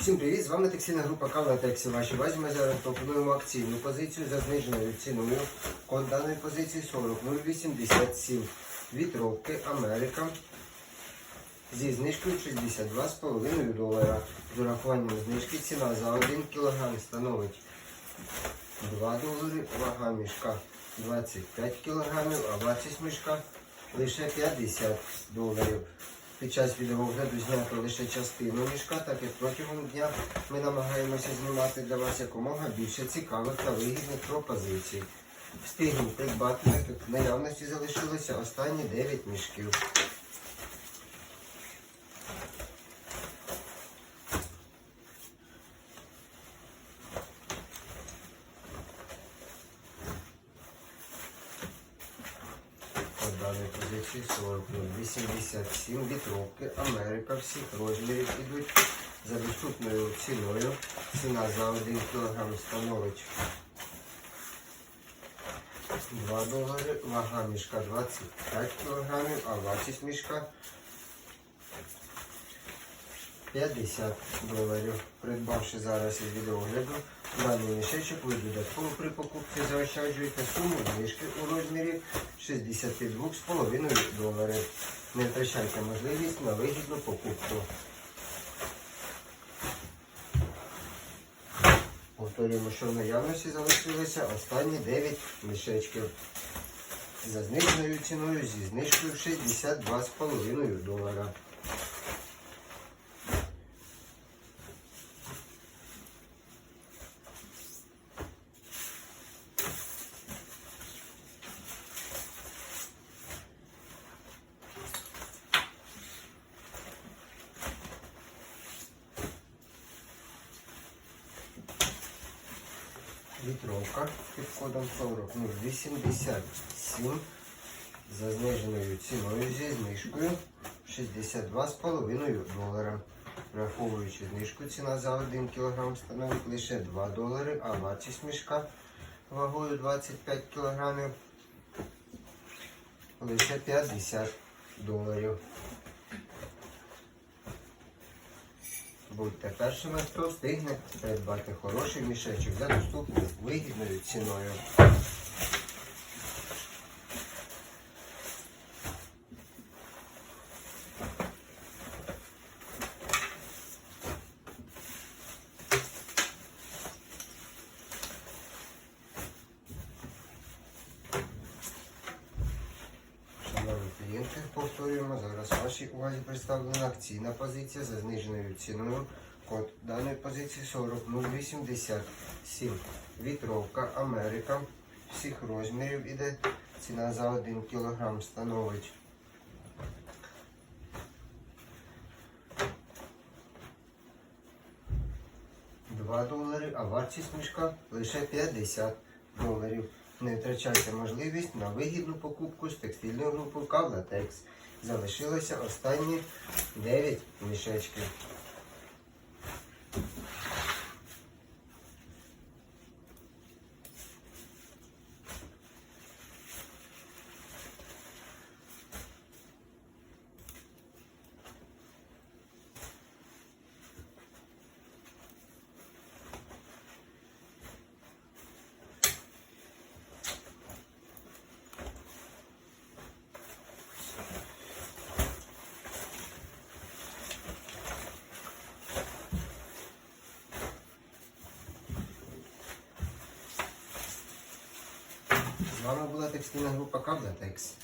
Всім привіт! З вами текстильна група Кавла Тексі. Ваші увазі ми зараз пропонуємо акційну позицію за зниженою ціною. Код даної позиції 40087. Вітровки Америка зі знижкою 62,5 долара. З урахуванням знижки ціна за 1 кг становить 2 долари, вага мішка 25 кг, а вартість мішка лише 50 доларів. Під час відеоогляду знято лише частину мішка, так як протягом дня ми намагаємося знімати для вас якомога більше цікавих та вигідних пропозицій. Встигнемо придбати, так як в наявності залишилося останні 9 мішків. По даній позиції 40 87 вітровки. Америка. Всіх розмірів ідуть за доступною ціною. Ціна за 1 кг становить 2 долари, вага мішка 25 кг, а вартість мішка 50 доларів. Придбавши зараз із відеогляду даний мішечок, ви додатково при покупці заощаджуєте суму знижки у розмірі 62,5 доларів. Не втрачайте можливість на вигідну покупку. Повторюємо, що в наявності залишилося останні 9 мішечків. За зниженою ціною зі знижкою 62,5 долара. Вітровка під кодом 40 87 за зниженою ціною зі знижкою 62,5 долара. Враховуючи знижку, ціна за 1 кг становить лише 2 долари, а вартість мішка вагою 25 кг лише 50 доларів. Будьте першими, хто встигне придбати хороший мішечок за доступною вигідною ціною. Шановні повторюємо, зараз вашій увазі представлена акційна позиція за зниженою ціною. Код даної позиції 40087. Вітровка Америка. Всіх розмірів іде. Ціна за 1 кг становить. Два долари, а вартість мішка лише 50 доларів. Не втрачайте можливість на вигідну покупку з текстильної групи Кавлатекс. Залишилося останні 9 мішечків. З вами була текстильна група Кавлатекс.